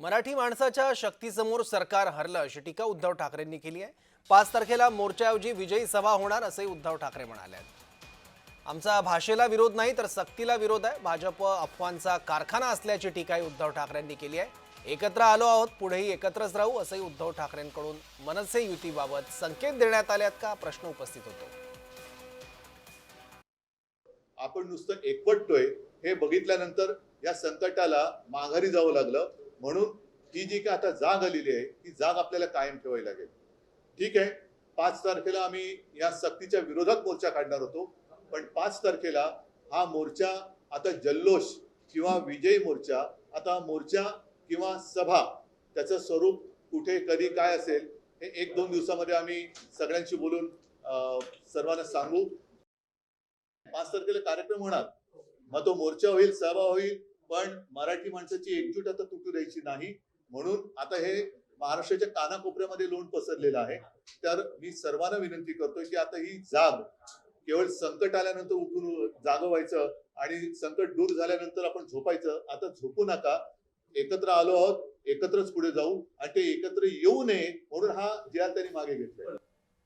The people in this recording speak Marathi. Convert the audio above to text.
मराठी माणसाच्या शक्तीसमोर सरकार हरलं अशी टीका उद्धव ठाकरेंनी केली आहे. पाच तारखेला मोर्चाऐवजी विजयी सभा होणार असंही उद्धव ठाकरे म्हणाले आहेत. आमचा भाषेला विरोध नाही तर सक्तीला विरोध आहे. भाजप अफवांचा कारखाना असल्याची टीकाही उद्धव ठाकरेंनी केली आहे. एकत्र आलो आहोत पुढेही एकत्रच राहू असंही उद्धव ठाकरेंकडून मनसे युतीबाबत संकेत देण्यात आले आहेत का? प्रश्न उपस्थित होतो. आपण नुसतं एकवटतोय. हे बघितल्यानंतर या संकटाला माघारी जावं लागलं. म्हणून ही जी काय आता जाग आलेली आहे ती जाग आपल्याला कायम ठेवावी लागेल. ठीक आहे? पाच तारखेला आम्ही या सक्तीच्या विरोधात मोर्चा काढणार होतो. पण पाच तारखेला हा मोर्चा आता जल्लोष किंवा विजयी मोर्चा आता मोर्चा किंवा सभा त्याचं स्वरूप कुठे कधी काय असेल हे एक दोन दिवसामध्ये आम्ही सगळ्यांशी बोलून अं, सर्वांना सांगू. पाच तारखेला कार्यक्रम होणार. मग तो मोर्चा होईल सभा होईल पण मराठी माणसाची एकजूट आता तुटू द्यायची नाही. म्हणून आता हे महाराष्ट्राच्या कानाकोपऱ्यामध्ये लोण पसरलेलं आहे. तर मी सर्वांना विनंती करतोय की आता ही जाग केवळ संकट आल्यानंतर उठून जाग व्हायचं आणि संकट दूर झाल्यानंतर आपण झोपायचं. आता झोपू नका. एकत्र आलो आहोत एकत्रच पुढे जाऊ आणि ते एकत्र येऊ नये म्हणून हा जिहाद त्यांनी मागे घेतलाय.